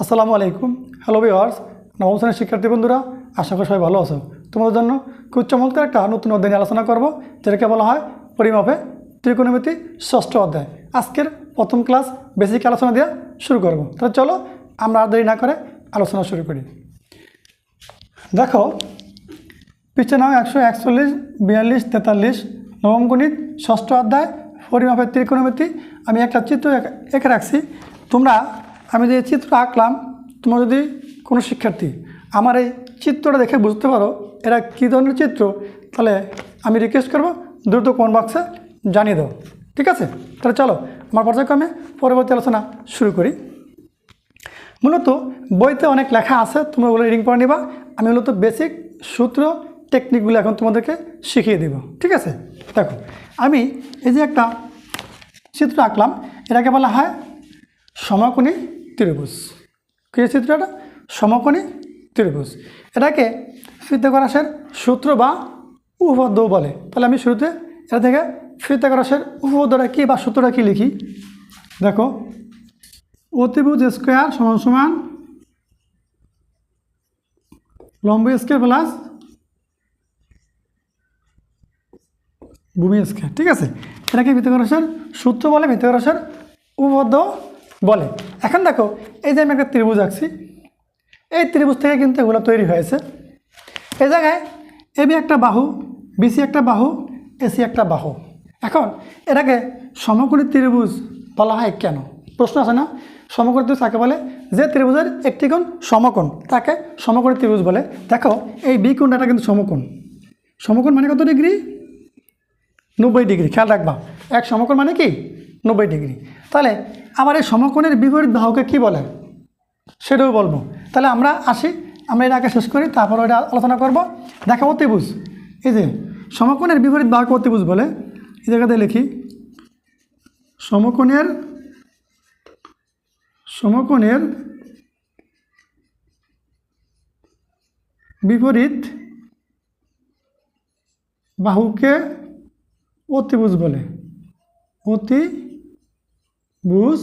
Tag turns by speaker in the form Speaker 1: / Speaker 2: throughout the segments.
Speaker 1: আসসালামু আলাইকুম। Hello viewers নবম শ্রেণির শিক্ষার্থী বন্ধুরা, আশা করি সবাই ভালো আছো। তোমাদের জন্য খুব চমৎকার একটা নতুন অধ্যায় নিয়ে আলোচনা করব, যেটাকে বলা হয় পরিমাপে ত্রিকোণমিতি ষষ্ঠ অধ্যায়। আজকের প্রথম ক্লাস বেসিক আলোচনা দিয়ে শুরু করব। তাহলে চলো, আমরা আর দেরি না করে আলোচনা শুরু করি। দেখো পিছনে নাও একশো একচল্লিশ, বিয়াল্লিশ, তেতাল্লিশ, নবম গণিত ষষ্ঠ অধ্যায়, পরিমাপের ত্রিকোণমিতি। আমি একটা চিত্র এঁকে রাখছি। তোমরা আমি যে চিত্র আঁকলাম, তোমরা যদি কোনো শিক্ষার্থী আমার এই চিত্রটা দেখে বুঝতে পারো, এরা কী ধরনের চিত্র, তাহলে আমি রিকোয়েস্ট করব, দ্রুত কোন বক্সে জানিয়ে দাও। ঠিক আছে? তাহলে চলো, আমার পর্যায়ক্রমে পরবর্তী আলোচনা শুরু করি। মূলত বইতে অনেক লেখা আছে, তোমরা ওগুলো রিডিং করে নিবা। আমি মূলত বেসিক সূত্র টেকনিকগুলো এখন তোমাদেরকে শিখিয়ে দেব। ঠিক আছে? দেখো, আমি এই যে একটা চিত্র আঁকলাম, এটাকে বলা হয় সমকোণী ত্রিভুজ। কী চিত্রটা? সমকোণী ত্রিভুজ। এটাকে ফিতাগরাসের সূত্র বা উপপাদ্য বলে। তাহলে আমি শুরুতে এটা থেকে ফিতাগরাসের উপপাদ্যটা কী বা সূত্রটা কী লিখি? দেখো, অতিভুজ স্কোয়ার সমান সমান লম্ব স্কোয়ার প্লাস ভূমি স্কোয়ার, ঠিক আছে? এটাকে ভিতকরসের সূত্র বলে ভিতকরসের উপবদ্ধ বলে। এখন দেখো, এই যে আমি একটা ত্রিভুজ আঁকছি, এই ত্রিভুজ থেকে কিন্তু এগুলো তৈরি হয়েছে। এই জায়গায় এবি একটা বাহু বিসি একটা বাহু এসি একটা বাহু। এখন এটাকে সমকোণী ত্রিভুজ বলা হয় কেন? প্রশ্ন আছে না? সমকোণী ত্রিভুজ তাকে বলে? যে ত্রিভুজের একটি কোণ সমকোণ, তাকে সমকোণী ত্রিভুজ বলে। দেখো, এই বি কোণটা কিন্তু সমকোণ। সমকোণ মানে কত ডিগ্রি? নব্বই ডিগ্রি, খেয়াল রাখবা। এক সমকোণ মানে কি? নব্বই ডিগ্রি। তাহলে আবার এই সমকোণের বিপরীত বাহুকে কি বলে? সেটাও বলব। তাহলে আমরা আসি, আমরা এটা আগে শেষ করি, তারপর ওটা আলোচনা করব। দেখো অতিভুজ এই যে, সমকোণের বিপরীত বাহুকে অতিভুজ বলে, এই জায়গাতে লিখি, সমকোণের সমকোণের বিপরীত বাহুকে অতিভুজ বলে। অতিভুজ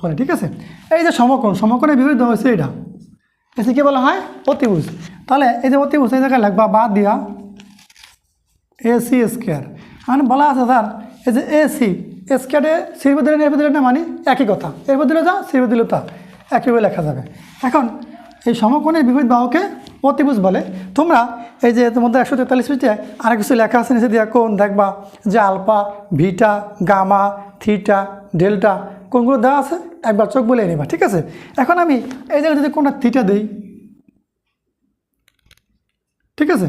Speaker 1: বলে ঠিক আছে? এই যে সমকোণ, সমকোণের বিপরীত হয়েছে এটা এসে কি বলা হয়? অতিভুজ। তাহলে এই যে অতিভুজ, এই জায়গায় লাগবা বাদ দিয়া। A C square. মানে বলা আছে, স্যার, এই যে এসি, স্কোয়ারে সির বদলে না মানে একই কথা। এর বদলে যা সির তা। একইভাবে লেখা যাবে। এখন সমকোণের বিপরীত বাহুকে অতিভুজ বলে। তোমরা এই যে তোমাদের একশো তেতাল্লিশ পৃষ্ঠে আরেক কিছু লেখা আছে, নিচে দিয়া কোন দেখবা যে alpha beta gamma, theta, delta কোনগুলো দেওয়া আছে, একবার চোখ বলে নিবা, ঠিক আছে? এখন আমি এই জায়গায় যদি কোনটা থিটা দিই, ঠিক আছে?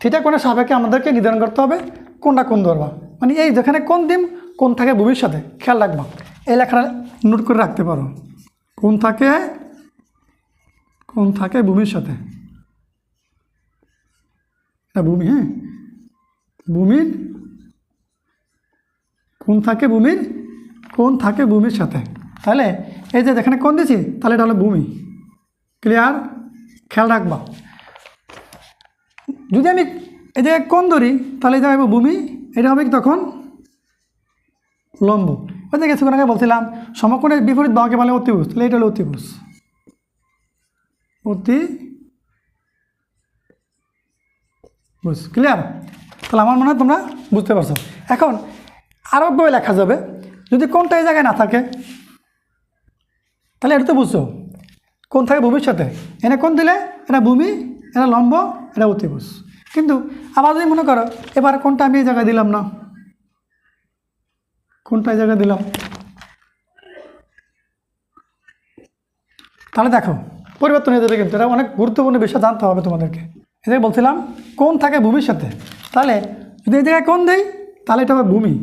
Speaker 1: থিটা কোনটা সাপেক্ষে আমাদেরকে নির্ধারণ করতে হবে কোনটা কোন ধরবা। মানে এই যেখানে কোন দিন কোন থাকে ভবিষ্যতে, খেয়াল রাখবা। এই লেখাটা নোট করে রাখতে পারো। কোন থাকে কোন থাকে ভূমির সাথে? এটা ভূমি হ্যাঁ। ভূমির? কোন থাকে ভূমির? কোন থাকে ভূমির সাথে? তাহলে এই যে যেখানে কোন দিছি তাহলে এটা হলো ভূমি। ক্লিয়ার খেয়াল রাখবা। যদি আমি এই জায়গায় কোন ধরি, তাহলে এই জায়গায় ভূমি, এটা হবে তখন? লম্ব। ওই যে কিছুক্ষণ আগে বলছিলাম, সমকোণের বিপরীত বাহুকে বলে অতিভুজ, তাহলে এটা হলো অতিভুজ। অতি বুঝ ক্লিয়ার তাহলে আমার মনে হয় তোমরা বুঝতে পারছ। এখন আরও বই লেখা যাবে। যদি কোনটা এই জায়গায় না থাকে, তাহলে এটা তো বুঝছ। কোন থাকে সাথে এনে কোন দিলে? এটা ভূমি এটা লম্ব এটা অতিভুজ। কিন্তু আবার যদি মনে করো, এবার কোনটা আমি এই জায়গায় দিলাম না? কোনটা এই জায়গায় দিলাম? তাহলে দেখো পরিবর্তন হয়ে যাবে কিন্তু। এটা অনেক গুরুত্বপূর্ণ বিষয় জানতে হবে তোমাদেরকে। যে বলছিলাম কোন থাকে ভূমির সাথে। তাহলে যদি এই জায়গায় কোন দেই, তাহলে এটা হবে ভূমি।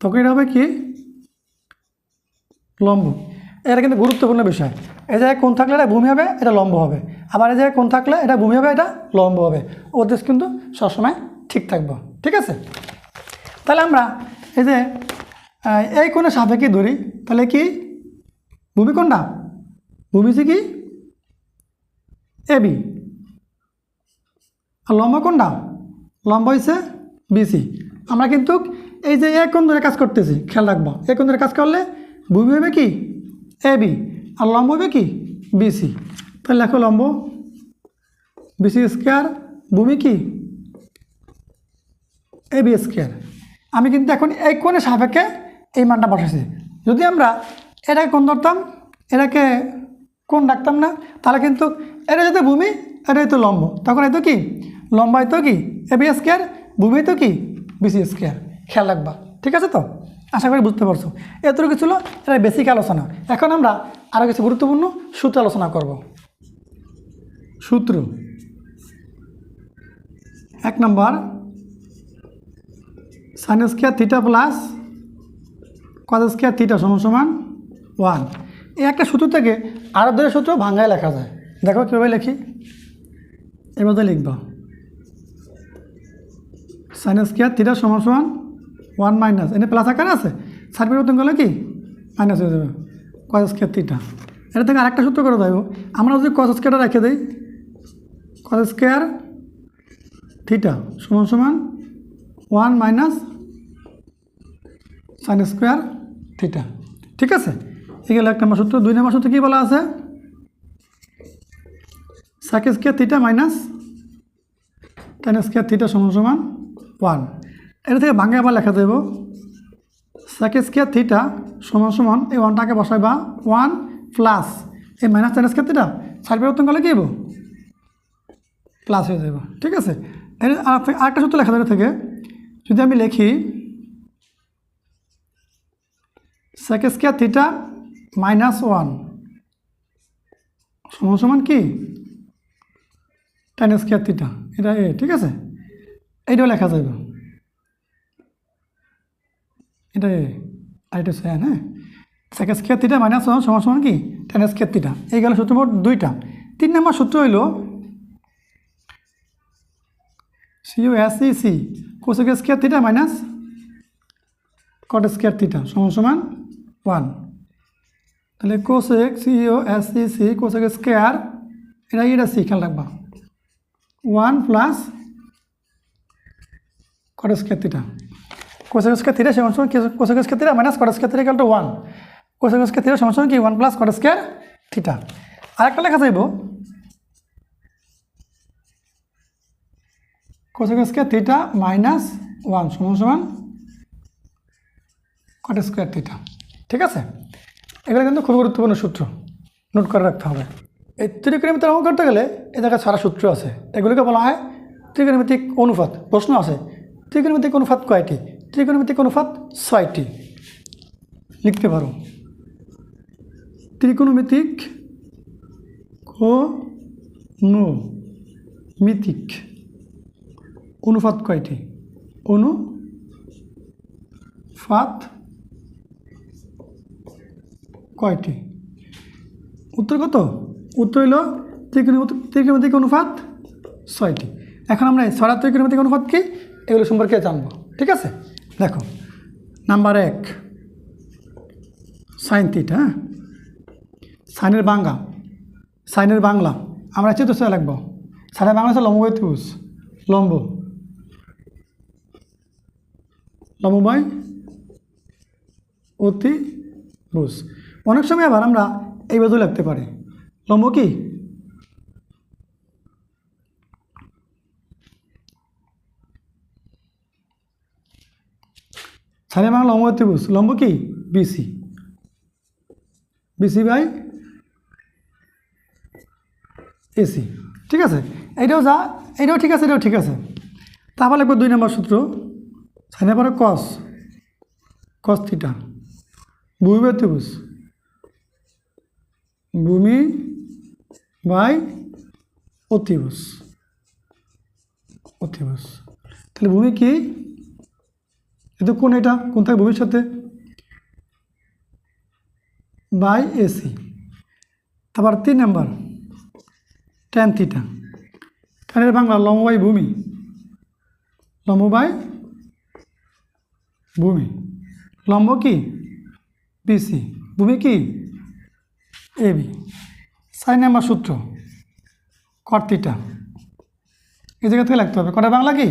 Speaker 1: তখন এটা হবে কি? লম্ব। এটা কিন্তু গুরুত্বপূর্ণ বিষয়। এই জায়গায় কোন থাকলে এটা ভূমি হবে, এটা লম্ব হবে। আবার এই জায়গায় কোন থাকলে এটা ভূমি হবে, এটা লম্ব হবে। ওদের কিন্তু সবসময় ঠিক থাকব। ঠিক আছে? তাহলে আমরা এই যে এই কোণে সাপেক্ষে ধরি, তাহলে কি? ভূমি কোনটা ভূমি হচ্ছে কি? এবি আর লম্ব কোনটা? লম্ব হয়েছে বিসি আমরা কিন্তু এই যে এক কোণ ধরে কাজ করতেছি, খেয়াল রাখব, এক কোণ ধরে কাজ করলে ভূমি হবে কি? A B. আর লম্ব হবে কি? বিসি তাহলে লেখো লম্ব। বিসি স্কোয়ার ভূমি কি? A B square. আমি কিন্তু এখন এই কোণের সাপেক্ষে এই মানটা বসাইছি। যদি আমরা এটাকে কোন ধরতাম, এটাকে কোন রাখতাম না? তাহলে কিন্তু এটা যদি ভূমি, এটা তো লম্ব। তখন এই তো কি? লম্বাই তো কি? এ বি স্কোয়ার ভূমি তো কি? বিসি স্কোয়ার খেয়াল রাখবা। ঠিক আছে তো? আশা করি বুঝতে পারছ। এতটুকু ছিল এটা বেসিক আলোচনা। এখন আমরা আরও কিছু গুরুত্বপূর্ণ সূত্র আলোচনা করব। সূত্র। এক নম্বর sine square theta plus cos square theta সমান সমান ওয়ান এই একটা সূত্র থেকে আরও দুটো সূত্র ভাঙ্গায় লেখা যায়। দেখো কীভাবে লিখি? এবার লিখব। সাইন স্কোয়ার থিটা সমান সমান ওয়ান মাইনাস এনে প্লাস আকার আছে? সাইড পরিবর্তন করলে কি? মাইনাস হয়ে যাবে। কজ স্কোয়ার থিটা এটা থেকে আরেকটা সূত্র করে দেবো। আমরা যদি কজ স্কোয়ারটা রেখে দিই কজ স্কোয়ার থিটা সমান সমান one minus sine square theta ঠিক আছে? এই গেল এক নম্বর সূত্র, দুই নম্বর সূত্র কী বলা আছে? Sec square theta minus tan square theta সমান সমান ওয়ান এটা থেকে ভাঙে আবার লেখা দেব। সাইক স্কোয়ার থিটা সমান সমান এই ওয়ানটাকে বসাই বা ওয়ান প্লাস এই minus tan square theta side পরিবর্তন করলে কী হব প্লাস হয়ে যাব ঠিক আছে? আর- আরেকটা সূত্র লেখা যাবে থেকে। যদি আমি লিখি sec square theta minus one. সমান সমান কি? টেন স্কোয়ার থিটা এটা এ, ঠিক আছে? এইটাও লেখা যাবে এটা এ, আর এটা সেন হ্যাঁ? Sec square theta minus one সমান সমান কি? টেন স্কোয়ার থিটা এই গেল সূত্র মোট দুইটা। তিন নম্বর সূত্র হইল C O S E C cosec square theta minus cot square theta সমান সমান ওয়ান তাহলে cosec C O S E C cosec square এটা এটা সি খেয়াল রাখবা। One plus cot square theta cosec square theta সমান সমান cosec square theta minus cot square theta to one cosec square theta সমান সমান কি? One plus cot square theta আরেকটা লেখা যাইব। Cosec square theta minus one সমান সমান কট স্কোয়ার থিটা ঠিক আছে? এগুলো কিন্তু খুব গুরুত্বপূর্ণ সূত্র। নোট করে রাখতে হবে। এই ত্রিকোণমিতির অঙ্ক করতে গেলে এ জায়গায় সারা সূত্র আছে। এগুলোকে বলা হয় ত্রিকোণমিতিক অনুপাত। প্রশ্ন আছে, ত্রিকোণমিতিক অনুপাত কয়টি? ত্রিকোণমিতিক অনুপাত ছয়টি। লিখতে পারো। ত্রিকোণমিতিক মিতিক অনুপাত কয়টি? অনুপাত কয়টি? উত্তর কত? উত্তর হইল ত্রিকোণমিতিক অনুপাত ছয়টি। এখন আমরা এই ছড়া ত্রিকোণমিতিক অনুপাত কি? এগুলো সম্পর্কে জানব। ঠিক আছে? দেখো, নাম্বার এক, সাইন থিটা হ্যাঁ? সাইনের বাংলা সাইনের বাংলা। আমরা চিত্র লিখব। সাইনের বাংলা হচ্ছে লম্ব ত্রিভুজ। লম্ব। লম্বাই অতি রুজ অনেক সময় আবার আমরা এই বাজু লিখতে পারি। লম্ব কি? সারে বাংলা লম্ব ত্রিভুজ। লম্ব কি? B C. B C by A C. ঠিক আছে? এইটাও যা এইটাও ঠিক আছে, এটাও ঠিক আছে। তারপর লিখব দুই নম্বর সূত্র। সাইনে পরে কস কস থিটা ভূমি ত্রিভুজ। ভূমি বাই অতিভুজ। অতিভুজ। তাহলে ভূমি কি? এটা কোন এটা? কোন থাকে সাথে বাই এসি। তারপর তিন নাম্বার। টেন থিটা টেনের বাংলা লম্বাই ভূমি। লম্বাই ভূমি। লম্ব কি? বিসি ভূমি কি? এবি সাইন নাম্বার সূত্র, কর্তিটা। এই জায়গা থেকে লিখতে হবে। কটা বাংলা কি?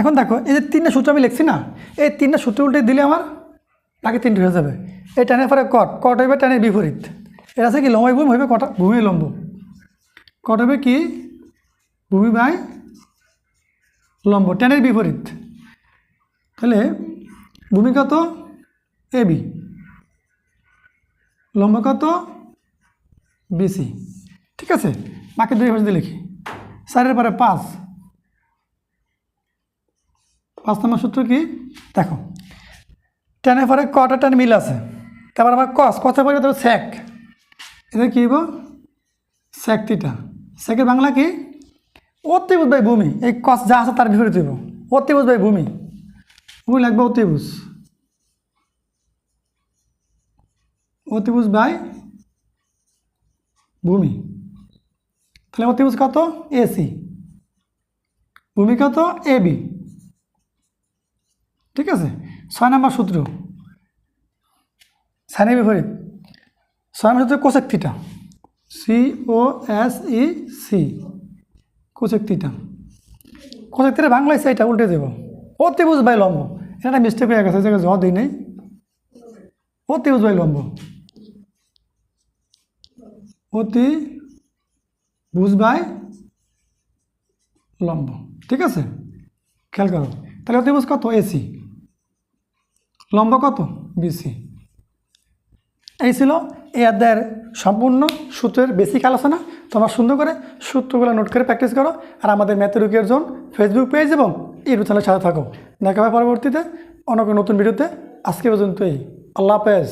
Speaker 1: এখন দেখো, এই যে তিনটা সূত্র আমি লিখছি না, এই তিনটা সূত্র উল্টে দিলে আমার বাকি তিনটি হয়ে যাবে। এই টেনের পরে কট কট হইবে টেনের বিপরীত। এটা আছে কি? লম্বাই ভূমি হইবে কটা? ভূমি লম্ব। কট হবে কি? ভূমি বাই লম্ব টেনের বিপরীত। তাহলে ভূমি কত? A B. লম্ব কত? B C. ঠিক আছে? বাকি দুই হচ্ছে লিখি। চারের পরে পাঁচ। পাঁচ নম্বর সূত্র কি? দেখো। টেনের পরে কটা টেন মিল আছে। তারপর আবার কস, কসের পরে তবে স্যাক এটা কী হইব? স্যাক তিটা স্যাকের বাংলা কি? অতিভুজ বাই ভূমি। এই কস যা আছে তার বিপরীত হইব অতিভুজ বাই ভূমি। ভূমি লাগবে অতিভুজ। অতিভুজ বাই ভূমি। তাহলে অতিভুজ কত? এসি ভূমি কত? এ বি ঠিক আছে? ছয় নম্বর সূত্র। সাইনের বিপরীত। ছয় নম্বর সূত্র cosec theta. C O S E C cosec theta. Cosec theta বাংলায় সেইটা উল্টে দেব। অতিভুজ বাই লম্ব। এটা মিস্টেক হয়ে গেছে জায়গায় জ দিই নেই। অতিভুজ বাই লম্ব। অতি ভুজ বাই লম্ব। ঠিক আছে? খেয়াল করো। তাহলে অতিভুজ কত? এসি লম্ব কত? বিসি এই ছিল এই অধ্যায়ের সম্পূর্ণ সূত্রের বেসিক আলোচনা। তোমরা সুন্দর করে সূত্রগুলো নোট করে প্র্যাকটিস করো আর আমাদের ম্যাথেরুকের জোন ফেসবুক পেজ এবং ইউটিউব চ্যানেলের সাথে থাকো। দেখা হবে পরবর্তীতে অন্য কোনো নতুন ভিডিওতে আজকে পর্যন্তই। আল্লাহ হাফেজ।